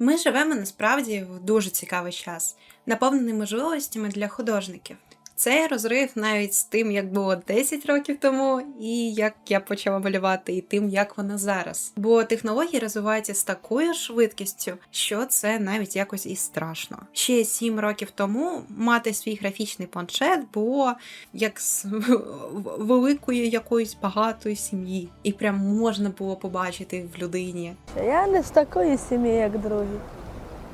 Ми живемо насправді в дуже цікавий час, наповнений можливостями для художників. Цей розрив навіть з тим, як було 10 років тому, і як я почала малювати, і тим, як вона зараз. Бо технології розвиваються з такою швидкістю, що це навіть якось і страшно. Ще 7 років тому мати свій графічний планшет було як з великої якоїсь багатої сім'ї, і прям можна було побачити в людині, Я не з такої сім'ї, як другі.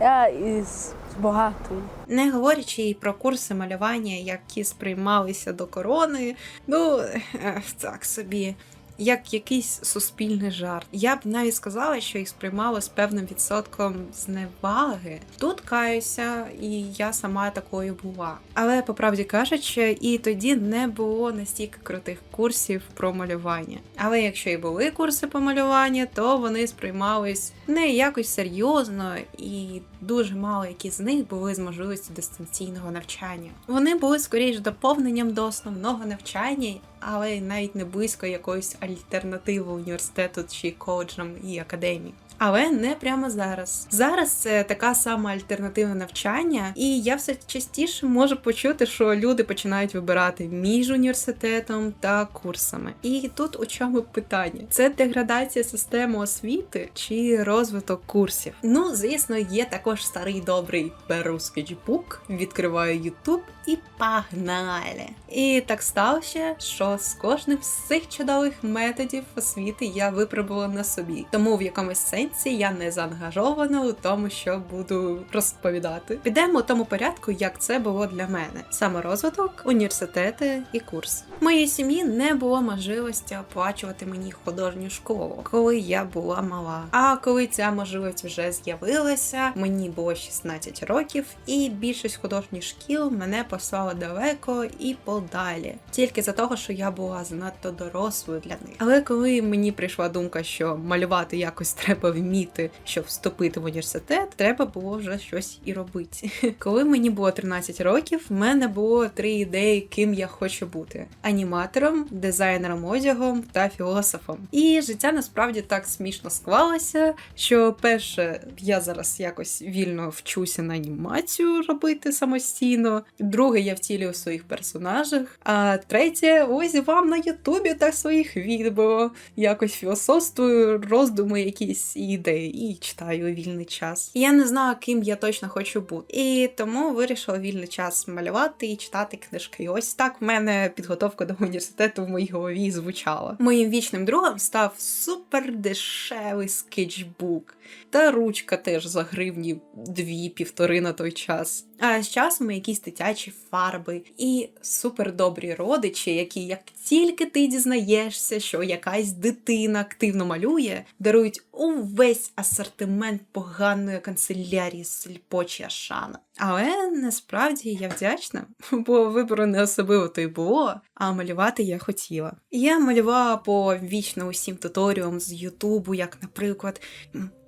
Я із багатою. Не говорячи і про курси малювання, які сприймалися до корони, ну е, так собі. Як якийсь суспільний жарт. Я б навіть сказала, що їх сприймало з певним відсотком зневаги. Тут каюся, і я сама такою була. Але по правді кажучи, і тоді не було настільки крутих курсів про малювання. Але якщо і були курси по малюванню, то вони сприймались не якось серйозно, і дуже мало які з них були з можливості дистанційного навчання. Вони були скоріш доповненням до основного навчання, але навіть не близько якоїсь альтернативи університету чи коледжам і академії. Але не прямо зараз. Зараз це така сама альтернативне навчання, і я все частіше можу почути, що люди починають вибирати між університетом та курсами. І тут у чому питання: це деградація системи освіти чи розвиток курсів? Ну, звісно, є також старий добрий беру скетчбук, відкриваю YouTube і погнали! І так сталося, що з кожним з цих чудових методів освіти я випробувала на собі. Тому в якомусь сенсі я не заангажована у тому, що буду розповідати. Підемо у тому порядку, як це було для мене: саморозвиток, університети і курс. В моїй сім'ї не було можливості оплачувати мені художню школу, коли я була мала. А коли ця можливість вже з'явилася, мені було 16 років, і більшість художніх шкіл мене послала далеко і подалі, тільки за того, що я була занадто дорослою для них. Але коли мені прийшла думка, що малювати якось треба вміти, щоб вступити в університет, треба було вже щось і робити. Коли мені було 13 років, в мене було три ідеї, ким я хочу бути: аніматором, дизайнером одягом та філософом. І життя насправді так смішно склалося, що перше, я зараз якось вільно вчуся на анімацію робити самостійно. Друге, я втілюю своїх персонажах. А третє, ось вам на Ютубі та своїх відео. Якось філософствую, роздуми, якісь ідеї, і читаю вільний час. Я не знала, ким я точно хочу бути. І тому вирішила вільний час малювати і читати книжки. І ось так в мене підготовка до університету в моїй голові звучала. Моїм вічним другом став супер дешевий скетчбук. Та ручка теж за гривні дві-півтори на той час. А з часом якісь дитячі фарби і супердобрі родичі, які, як тільки ти дізнаєшся, що якась дитина активно малює, дарують увесь асортимент поганої канцелярії сільпо чи Ашана. Але насправді я вдячна, бо вибору не особливо то й було, а малювати я хотіла. Я малювала по вічно усім туторіалам з Ютубу, як, наприклад,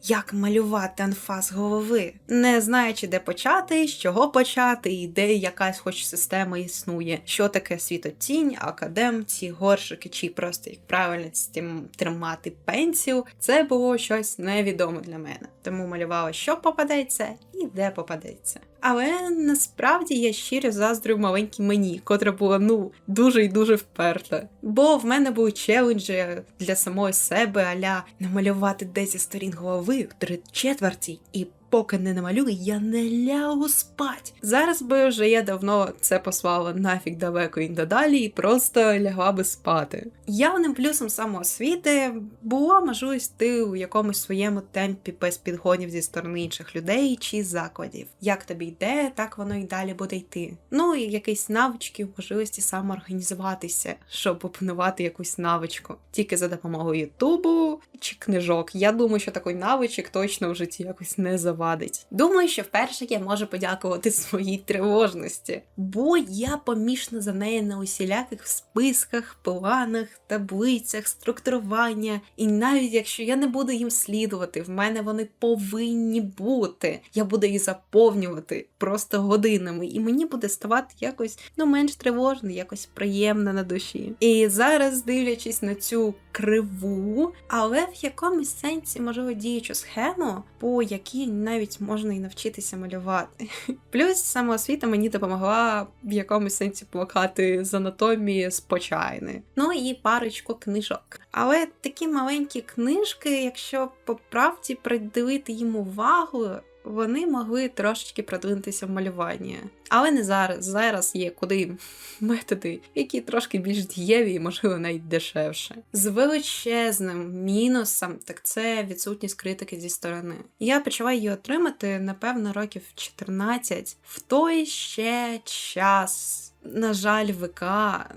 як малювати анфас голови, не знаючи, де почати, з чого почати, і де якась хоч система існує, що таке світотінь, академ, ці горшики, чи просто як правильно з тим тримати пенсію. це було щось невідоме для мене. Тому малювала, що попадеться і де попадеться. Але насправді я щиро заздрю маленькій мені, котра була ну дуже і дуже вперта. Бо в мене були челенджі для самої себе, аля намалювати 10 сторін голови в три четверті і. Поки не намалюю, я не лягу спать. Зараз би вже я давно це послала нафіг далеко і додалі, і просто лягла би спати. Явним плюсом самоосвіти була можливість йти у якомусь своєму темпі без підгонів зі сторони інших людей чи закладів. Як тобі йде, так воно і далі буде йти. Ну і якісь навички, можливості самоорганізуватися, щоб опанувати якусь навичку. Тільки за допомогою Ютубу чи книжок. Я думаю, що такий навичок точно в житті якось не завадить. Думаю, що вперше я можу подякувати своїй тривожності, бо я помішана за нею на усіляких списках, планах, таблицях, структурування. І навіть якщо я не буду їм слідувати, в мене вони повинні бути. Я буду їх заповнювати просто годинами, і мені буде ставати якось ну менш тривожно, якось приємно на душі. І зараз, дивлячись на цю криву, але в якомусь сенсі, можливо, діючу схему, по якій навіть можна і навчитися малювати. Плюс самоосвіта мені допомогла в якомусь сенсі плакати з анатомії з. Ну і парочку книжок. Але такі маленькі книжки, якщо по правді приділити їм увагу, вони могли трошечки продвинутися в малюванні. Але не зараз. Зараз є куди методи, які трошки більш дієві і, можливо, навіть дешевше. З величезним мінусом, так це відсутність критики зі сторони. Я почала її отримати, напевно, років 14 в той ще час. На жаль, ВК,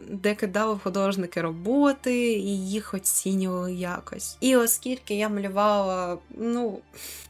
де кидали художники роботи і їх оцінювали якось. І оскільки я малювала, ну,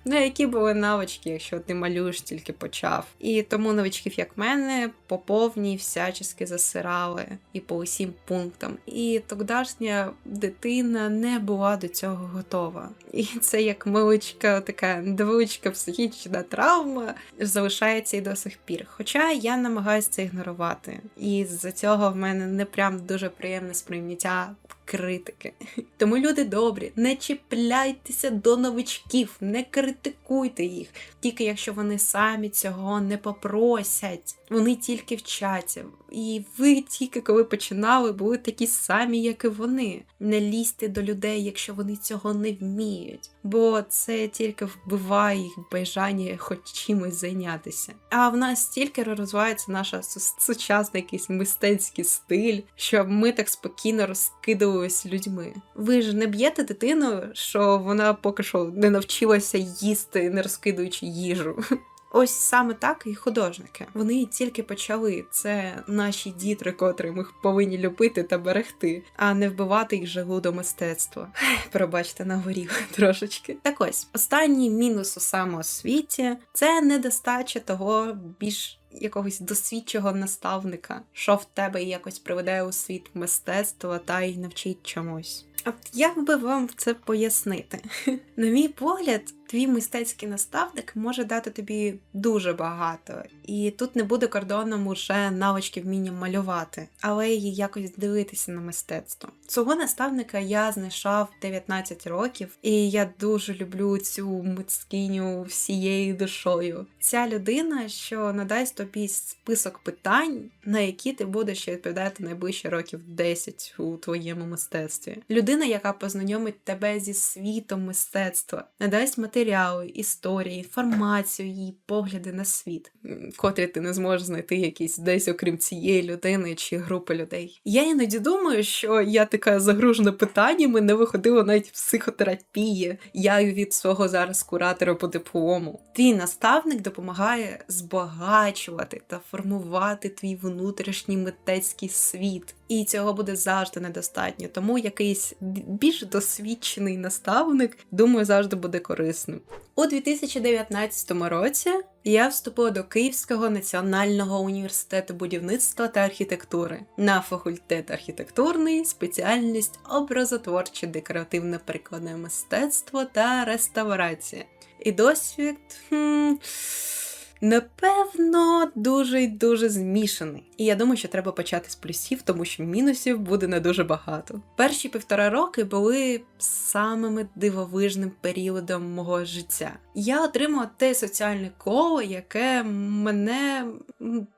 ну які були навички, якщо ти малюєш, тільки почав. І тому новичків, як мене, по повній всячески засирали і по усім пунктам. І тогдашня дитина не була до цього готова. І це як миличка, така невеличка психічна травма залишається і до сих пір. Хоча я намагаюся це ігнорувати. І з-за цього в мене не прям дуже приємне сприйняття критики. Тому люди добрі, не чіпляйтеся до новичків, не критикуйте їх, тільки якщо вони самі цього не попросять. Вони тільки вчаться. І ви тільки коли починали, були такі самі, як і вони. Не лізьте до людей, якщо вони цього не вміють, бо це тільки вбиває їх бажання хоч чимось зайнятися. А в нас стільки розвивається наша су- сучасний якийсь мистецький стиль, що ми так спокійно розкидувалися людьми. Ви ж не б'єте дитину, що вона поки що не навчилася їсти, не розкидуючи їжу. Ось саме так і художники. Вони тільки почали. Це наші дітри, котрі ми повинні любити та берегти, а не вбивати їх жагу до мистецтва. Пробачте, нагорів трошечки. Так ось останній мінус у самоосвіті це недостача того більш якогось досвідчого наставника, що в тебе якось приведе у світ мистецтва та й навчить чомусь. От як би вам це пояснити? На мій погляд, твій мистецький наставник може дати тобі дуже багато, і тут не буде кордоном уже навички вміння малювати, але й якось дивитися на мистецтво. Цього наставника я знайшла в 19 років, і я дуже люблю цю митськиню всією душою. Ця людина, що надасть тобі список питань, на які ти будеш відповідати найближче років 10 у твоєму мистецтві. Людина, яка познайомить тебе зі світом мистецтва, надасть матеріали, історії, інформацію, її погляди на світ, котрі ти не зможеш знайти якісь десь, окрім цієї людини чи групи людей. Я іноді думаю, що я така загружена питаннями, не виходила навіть в психотерапії. Я від свого зараз куратора по диплому. Твій наставник допомагає збагачувати та формувати твій внутрішній митецький світ. І цього буде завжди недостатньо. Тому якийсь більш досвідчений наставник, думаю, завжди буде корисним. У 2019 році я вступила до Київського національного університету будівництва та архітектури на факультет архітектурний, спеціальність образотворче декоративне прикладне мистецтво та реставрація. І досвід. Хм, Напевно, дуже й дуже змішаний. І я думаю, що треба почати з плюсів, тому що мінусів буде не дуже багато. Перші півтора роки були самими дивовижним періодом мого життя. Я отримала те соціальне коло, яке мене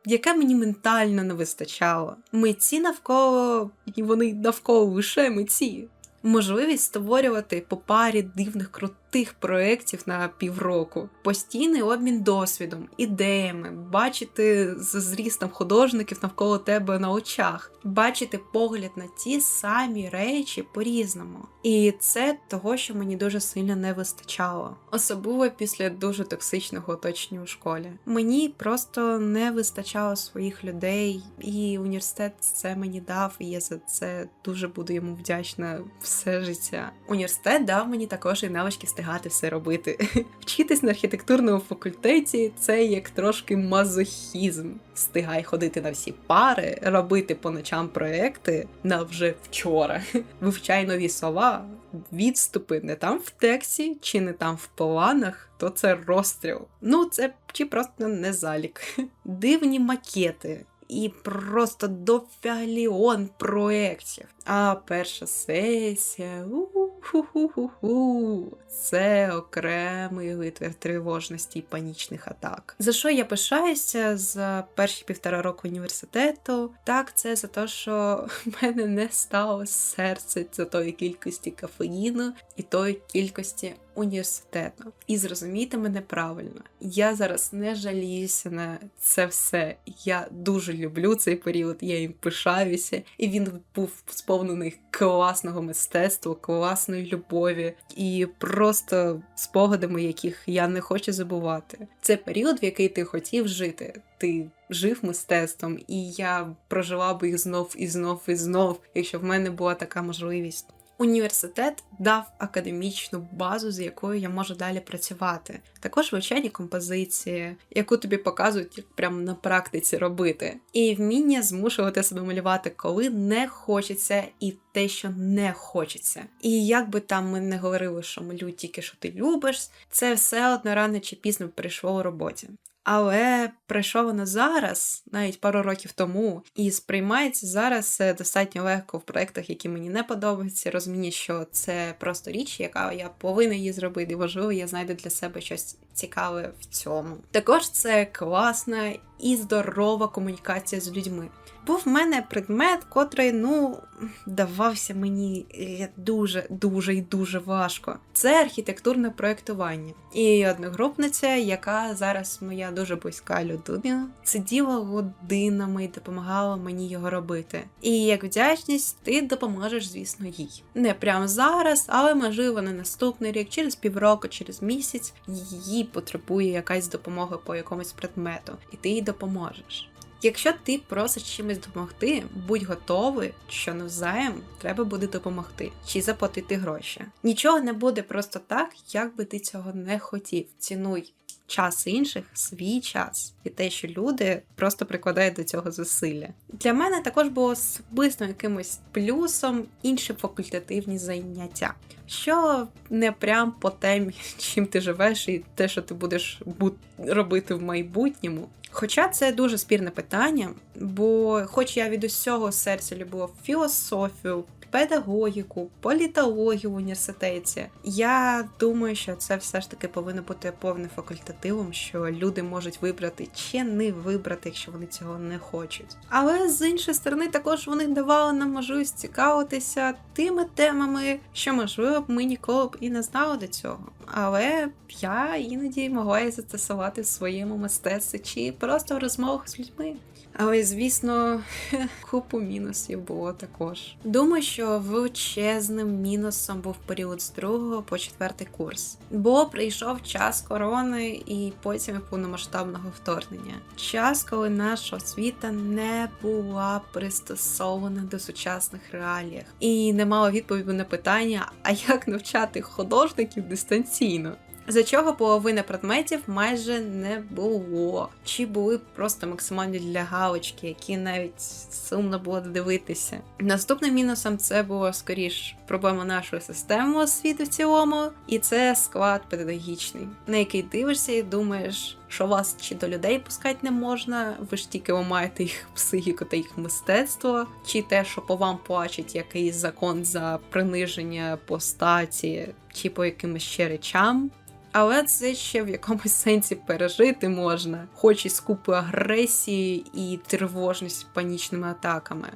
яке мені ментально не вистачало. Митці навколо і вони навколо лише митці. Можливість створювати по парі дивних крутих проєктів на півроку, постійний обмін досвідом, ідеями, бачити з зрістом художників навколо тебе на очах, бачити погляд на ті самі речі по-різному. І це того, що мені дуже сильно не вистачало, особливо після дуже токсичного оточення у школі. Мені просто не вистачало своїх людей, і університет це мені дав, і я за це дуже буду йому вдячна все життя. Університет дав мені також і навички встигати все робити. Вчитись на архітектурному факультеті це як трошки мазохізм. Встигай ходити на всі пари, робити по ночам проекти на вже вчора. Вивчай нові слова, відступи не там в тексті чи не там в планах, то це розстріл. Ну, це чи просто не залік. Дивні макети. І просто дофігаліон проєктів. А перша сесія. у Ху-ху-ху-ху. Це окремий витвір тривожності і панічних атак. За що я пишаюся за перші півтора року університету? Так, це за те, що в мене не стало серце за тої кількості кафеїну і тої кількості університету. І зрозумійте мене правильно, я зараз не жаліюся на це все. Я дуже люблю цей період, я їм пишаюся, і він був сповнений класного мистецтва, класної любові і просто спогадами, яких я не хочу забувати. Це період, в який ти хотів жити. Ти жив мистецтвом, і я прожила би їх знов і знов і знов, якщо в мене була така можливість. Університет дав академічну базу, з якою я можу далі працювати. Також вивчені композиції, яку тобі показують, як прямо на практиці робити, і вміння змушувати себе малювати, коли не хочеться, і те, що не хочеться. І як би там ми не говорили, що малюй тільки що ти любиш, це все одно рано чи пізно прийшло у роботі. Але прийшло воно зараз, навіть пару років тому, і сприймається зараз е, достатньо легко в проєктах, які мені не подобаються. Розумію, що це просто річ, яка я повинна її зробити. І важливо, я знайду для себе щось цікаве в цьому. Також це класна і здорова комунікація з людьми. Був в мене предмет, котрий, ну, давався мені е, дуже, дуже і дуже важко. Це архітектурне проєктування. І одногрупниця, яка зараз моя дуже близька людина, сиділа годинами і допомагала мені його робити. І як вдячність, ти допоможеш, звісно, їй. Не прямо зараз, але можливо на наступний рік, через півроку, через місяць, її потребує якась допомога по якомусь предмету, і ти їй допоможеш. Якщо ти просиш чимось допомогти, будь готовий, що навзаєм треба буде допомогти чи заплатити гроші. Нічого не буде просто так, як би ти цього не хотів. Цінуй час інших, свій час і те, що люди просто прикладають до цього зусилля. Для мене також було особисто якимось плюсом інші факультативні заняття, що не прям по темі, чим ти живеш, і те, що ти будеш бу- робити в майбутньому. Хоча це дуже спірне питання, бо, хоч я від усього серця любила філософію, педагогіку, політологію в університеті, я думаю, що це все ж таки повинно бути повним факультативом, що люди можуть вибрати чи не вибрати, якщо вони цього не хочуть. Але з іншої сторони, також вони давали нам можливість цікавитися тими темами, що можливо б ми ніколи б і не знали до цього. Але я іноді могла їх застосувати в своєму мистецтві чи просто в розмовах з людьми. Але, звісно, купу мінусів було також. Думаю, що величезним мінусом був період з другого по четвертий курс, бо прийшов час корони і потім повномасштабного вторгнення. Час, коли наша освіта не була пристосована до сучасних реаліях і не мала відповіді на питання, а як навчати художників дистанційно. За чого половина предметів майже не було, чи були просто максимальні для галочки, які навіть сумно було дивитися. Наступним мінусом це було скоріш проблема нашої системи освіти в цілому, і це склад педагогічний, на який дивишся і думаєш, що вас чи до людей пускати не можна, ви ж тільки ламаєте їх психіку та їх мистецтво, чи те, що по вам плачуть якийсь закон за приниження по статі, чи по якимось ще речам. Але це ще в якомусь сенсі пережити можна, хоч і з купи агресії і тривожність панічними атаками.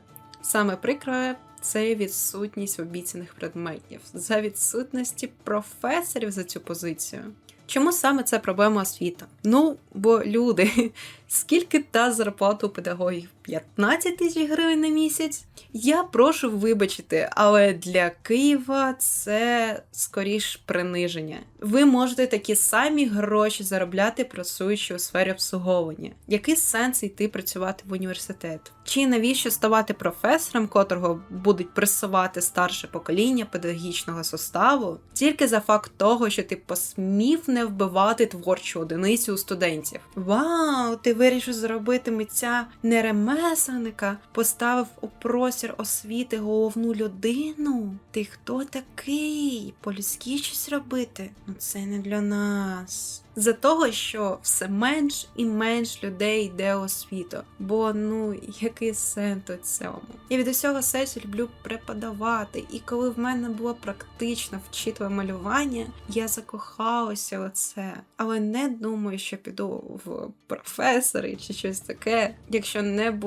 Саме прикре це відсутність обіцяних предметів за відсутності професорів за цю позицію. Чому саме це проблема освіта? Ну, бо люди, скільки та зарплата у педагогів? 15 тисяч гривень на місяць? Я прошу вибачити, але для Києва це скоріш приниження. Ви можете такі самі гроші заробляти, працюючи у сфері обслуговування. Який сенс йти працювати в університет? Чи навіщо ставати професором, котрого будуть пресувати старше покоління педагогічного составу, тільки за факт того, що ти посмів не вбивати творчу одиницю у студентів? Вау, ти вирішив зробити митця не ремесленника, ремесленника, поставив у простір освіти головну людину. Ти хто такий? По-людськи щось робити? Ну це не для нас. За того, що все менш і менш людей йде освіту. Бо ну який сенс у цьому? Я від усього серця люблю преподавати, і коли в мене було практично вчителе малювання, я закохалася у це. Але не думаю, що піду в професори чи щось таке, якщо не буде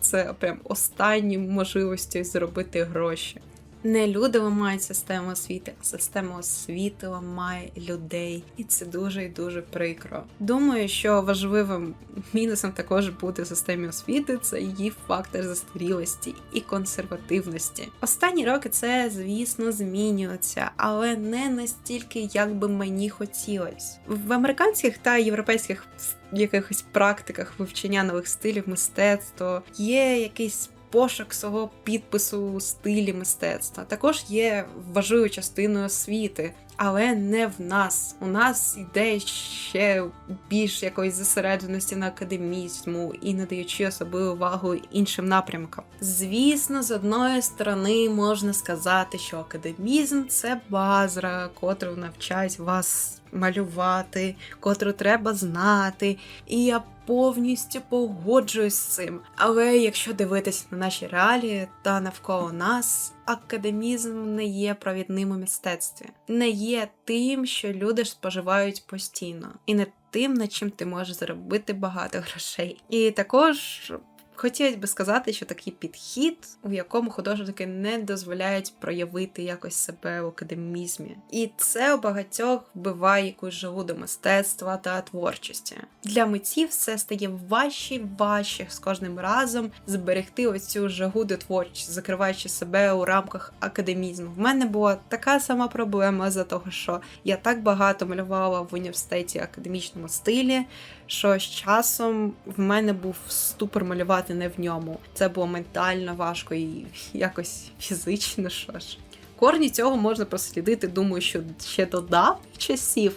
це прям останнім можливості зробити гроші. Не люди ламають систему освіти, а система освіти ламає людей, і це дуже і дуже прикро. Думаю, що важливим мінусом також бути в системі освіти це її фактор застарілості і консервативності. Останні роки це, звісно, змінюється, але не настільки, як би мені хотілось. В американських та європейських якихось практиках вивчення нових стилів мистецтва є якийсь пошук свого підпису у стилі мистецтва. Також є важливою частиною освіти, але не в нас. У нас йде ще більш якоїсь зосередженості на академізму і надаючи особливу увагу іншим напрямкам. Звісно, з одної сторони можна сказати, що академізм це базра, котру навчають вас малювати, котру треба знати. І я повністю погоджуюсь з цим. Але якщо дивитись на наші реалії та навколо нас, академізм не є провідним у мистецтві, не є тим, що люди споживають постійно, і не тим, над чим ти можеш заробити багато грошей. І також. Хотілося би сказати, що такий підхід, у якому художники не дозволяють проявити якось себе в академізмі, і це у багатьох вбиває якусь живу до мистецтва та творчості. Для митців все стає важче і важче з кожним разом зберегти оцю жагу до творчості, закриваючи себе у рамках академізму. В мене була така сама проблема за того, що я так багато малювала в університеті академічному стилі що з часом в мене був ступор малювати не в ньому. Це було ментально важко і якось фізично. Що ж. Корні цього можна прослідити, думаю, що ще до давніх часів,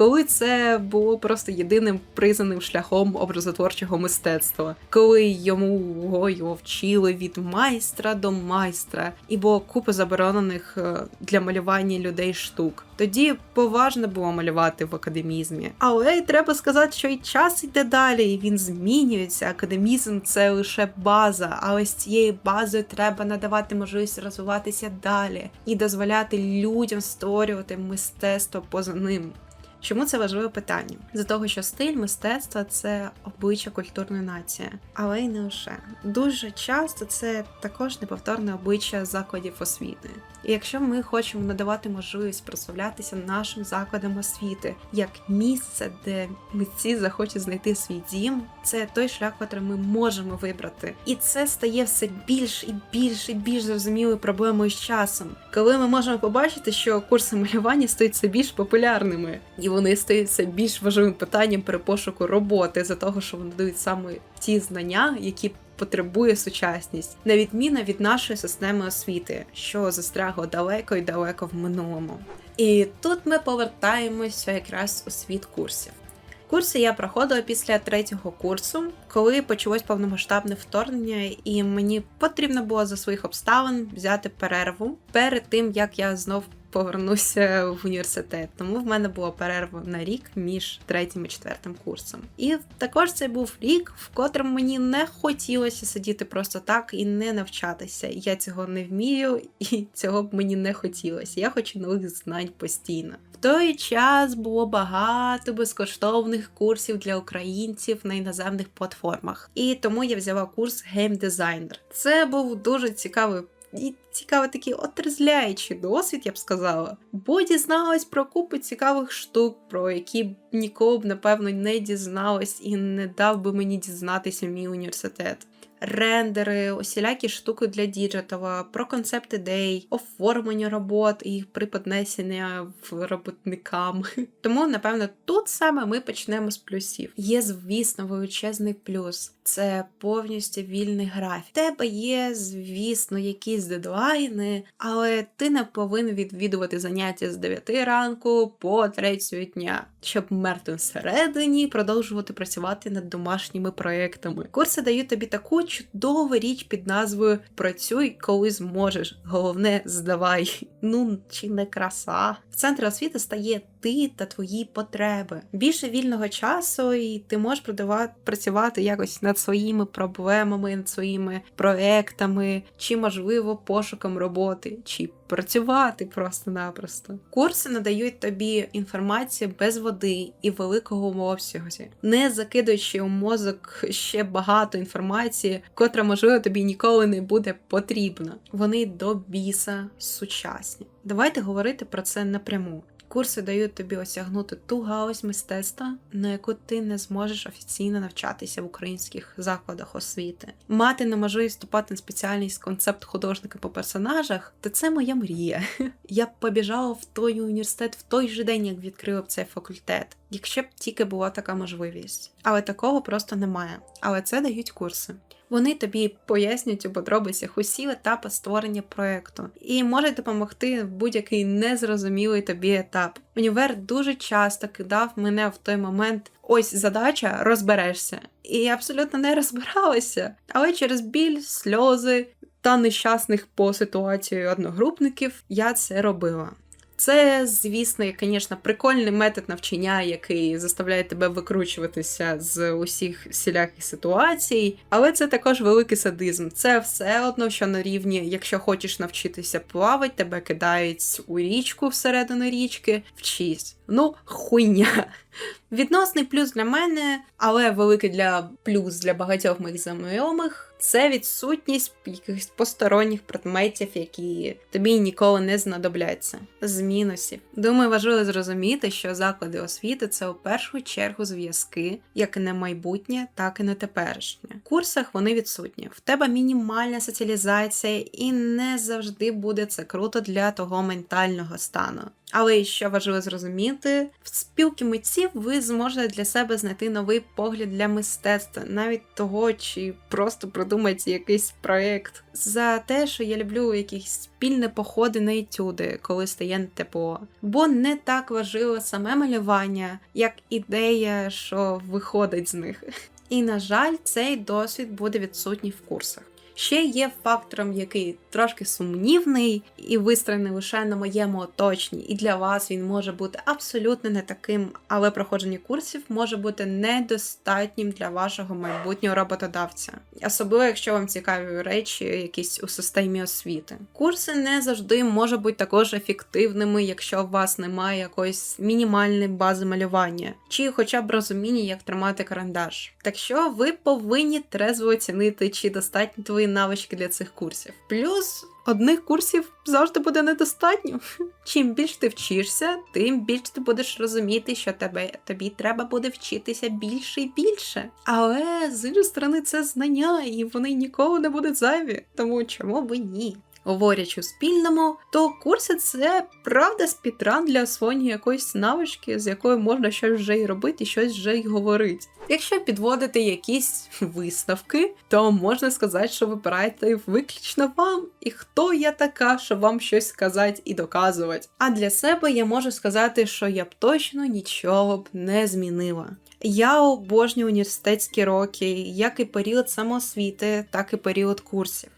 коли це було просто єдиним признаним шляхом образотворчого мистецтва, коли йому його вчили від майстра до майстра, і було купа заборонених е, для малювання людей штук. Тоді поважно було малювати в академізмі. Але треба сказати, що і час йде далі, і він змінюється. Академізм це лише база, але з цією базою треба надавати можливість розвиватися далі і дозволяти людям створювати мистецтво поза ним. Чому це важливе питання? За того, що стиль мистецтва це обличчя культурної нації, але й не лише дуже часто це також неповторне обличчя закладів освіти. І якщо ми хочемо надавати можливість прославлятися нашим закладам освіти як місце, де митці захочуть знайти свій дім, це той шлях, який ми можемо вибрати, і це стає все більш і більш і більш зрозумілою проблемою з часом, коли ми можемо побачити, що курси малювання стають все більш популярними, і вони стають все більш важливим питанням при пошуку роботи за того, що вони дають саме ті знання, які потребує сучасність, на відміну від нашої системи освіти, що застрягла далеко і далеко в минулому. І тут ми повертаємося якраз у світ курсів. Курси я проходила після третього курсу, коли почалось повномасштабне вторгнення, і мені потрібно було за своїх обставин взяти перерву перед тим, як я знов повернуся в університет. Тому в мене була перерва на рік між третім і четвертим курсом. І також це був рік, в котрому мені не хотілося сидіти просто так і не навчатися. Я цього не вмію, і цього б мені не хотілося. Я хочу нових знань постійно. В той час було багато безкоштовних курсів для українців на іноземних платформах. І тому я взяла курс геймдизайнер. Це був дуже цікавий і цікавий такий отрезляючий досвід, я б сказала. Бо дізналась про купу цікавих штук, про які б ніколи б, напевно, не дізналась і не дав би мені дізнатися мій університет. Рендери, усілякі штуки для діджитала, про концепт ідей, оформлення робот і приподнесення в роботникам. Тому, напевно, тут саме ми почнемо з плюсів. Є, звісно, величезний плюс. Це повністю вільний графік. Тебе є, звісно, якісь дедлайни, але ти не повинен відвідувати заняття з 9 ранку по 3 дня, щоб мертвим всередині продовжувати працювати над домашніми проектами. Курси дають тобі таку чудова річ під назвою Працюй, коли зможеш. Головне, здавай. Ну чи не краса. В центрі освіти стає ти та твої потреби. Більше вільного часу, і ти можеш продавати працювати якось над своїми проблемами, над своїми проектами, чи можливо пошуком роботи, чи працювати просто-напросто. Курси надають тобі інформацію без води і великого обсязі, не закидуючи у мозок ще багато інформації, котра можливо тобі ніколи не буде потрібна. Вони до біса сучасні. Давайте говорити про це напряму. Курси дають тобі осягнути ту галузь мистецтва, на яку ти не зможеш офіційно навчатися в українських закладах освіти. Мати неможливість вступати на спеціальність концепт художника по персонажах, то це моя мрія. Я б побіжала в той університет в той же день, як відкрила б цей факультет, якщо б тільки була така можливість. Але такого просто немає. Але це дають курси. Вони тобі пояснюють у подробицях усі етапи створення проекту і можуть допомогти в будь-який незрозумілий тобі етап. Універ дуже часто кидав мене в той момент. Ось задача, розберешся. І я абсолютно не розбиралася. Але через біль, сльози та нещасних по ситуації одногрупників я це робила. Це, звісно, звісно, прикольний метод навчання, який заставляє тебе викручуватися з усіх всіляких ситуацій, але це також великий садизм. Це все одно, що на рівні, якщо хочеш навчитися плавати, тебе кидають у річку всередину річки, вчись. Ну, хуйня. Відносний плюс для мене, але великий для плюс для багатьох моїх знайомих. Це відсутність якихось посторонніх предметів, які тобі ніколи не знадобляться. З мінусів. Думаю, важливо зрозуміти, що заклади освіти це у першу чергу зв'язки, як і на майбутнє, так і на теперішнє. В курсах вони відсутні. В тебе мінімальна соціалізація, і не завжди буде це круто для того ментального стану. Але що важливо зрозуміти, в спілки митців ви зможете для себе знайти новий погляд для мистецтва, навіть того, чи просто придумати якийсь проєкт. За те, що я люблю якісь спільні походи на етюди, коли стає тепло. Бо не так важливо саме малювання, як ідея, що виходить з них. І, на жаль, цей досвід буде відсутній в курсах. Ще є фактором, який трошки сумнівний і вистроєний лише на моєму оточенні, і для вас він може бути абсолютно не таким, але проходження курсів може бути недостатнім для вашого майбутнього роботодавця, особливо якщо вам цікаві речі, якісь у системі освіти. Курси не завжди можуть бути також ефективними, якщо у вас немає якоїсь мінімальної бази малювання, чи хоча б розуміння, як тримати карандаш. Так що ви повинні трезво оцінити, чи достатні твої навички для цих курсів. Плюс одних курсів завжди буде недостатньо. Чим більш ти вчишся, тим більш ти будеш розуміти, що тебе тобі треба буде вчитися більше і більше. Але з іншої сторони, це знання, і вони ніколи не будуть зайві. Тому чому б ні? Говорячи у спільному, то курси це правда спідран для освоєння якоїсь навички, з якою можна щось вже й робити, щось вже й говорити. Якщо підводити якісь висновки, то можна сказати, що вибираєте виключно вам, і хто я така, щоб вам щось сказати і доказувати. А для себе я можу сказати, що я б точно нічого б не змінила. Я обожнюю університетські роки, як і період самоосвіти, так і період курсів.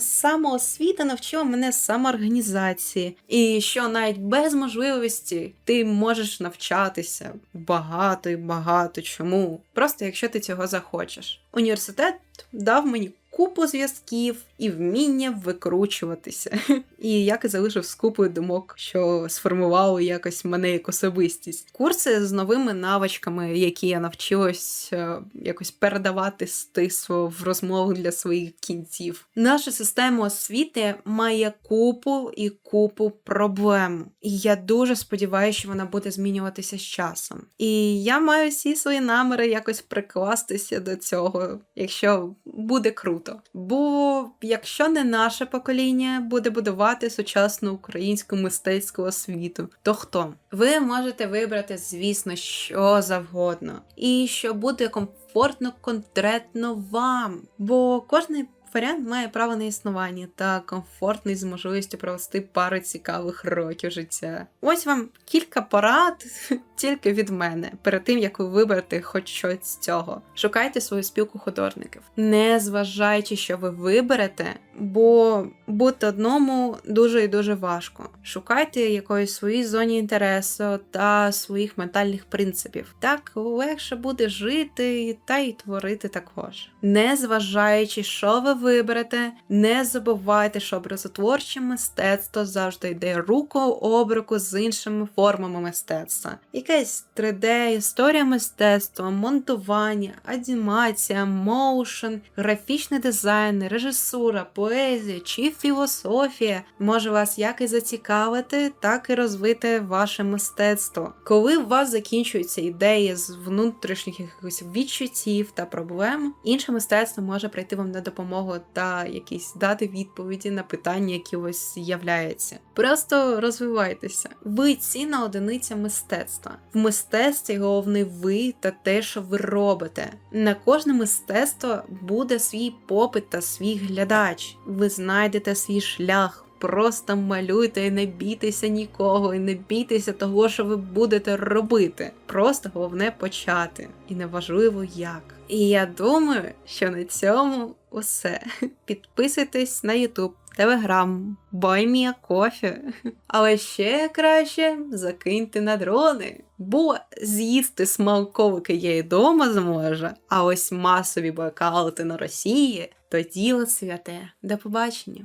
Самоосвіта навчила мене самоорганізації, і що навіть без можливості ти можеш навчатися багато і багато чому. Просто якщо ти цього захочеш. Університет дав мені купу зв'язків і вміння викручуватися. І як і залишив з купою думок, що сформували якось мене як особистість. Курси з новими навичками, які я навчилась е, якось передавати стисло в розмову для своїх кінців. Наша система освіти має купу і купу проблем. І я дуже сподіваюся, що вона буде змінюватися з часом. І я маю всі свої наміри якось прикластися до цього, якщо буде круто. Бо якщо не наше покоління буде будувати сучасну українську мистецьку освіту, то хто? Ви можете вибрати, звісно, що завгодно, і що буде комфортно конкретно вам. Бо кожний варіант має право на існування та комфортний з можливістю провести пару цікавих років життя. Ось вам кілька порад тільки від мене перед тим, як ви виберете хоч щось з цього. Шукайте свою спілку художників, не зважаючи, що ви виберете, бо бути одному дуже і дуже важко. Шукайте якоїсь своїй зоні інтересу та своїх ментальних принципів. Так легше буде жити та й творити також. Не зважаючи, що ви виберете, не забувайте, що образотворче мистецтво завжди йде руку об руку з іншими формами мистецтва. Якесь 3D, історія мистецтва, монтування, анімація, моушен, графічний дизайн, режисура, поезія чи філософія може вас як і зацікавити, так і розвити ваше мистецтво. Коли у вас закінчуються ідеї з внутрішніх якихось відчуттів та проблем, інше мистецтво може прийти вам на допомогу та якісь дати відповіді на питання, які ось з'являються. Просто розвивайтеся. Ви цінна одиниця мистецтва. В мистецтві головний ви та те, що ви робите. На кожне мистецтво буде свій попит та свій глядач. Ви знайдете свій шлях. Просто малюйте і не бійтеся нікого, і не бійтеся того, що ви будете робити. Просто головне почати. І неважливо як. І я думаю, що на цьому усе. Підписуйтесь на YouTube, Telegram, Баймія кофе. Але ще краще закиньте на дрони. Бо з'їсти смалковики я і дома зможе, а ось масові блекаути на Росії то діло святе. До побачення.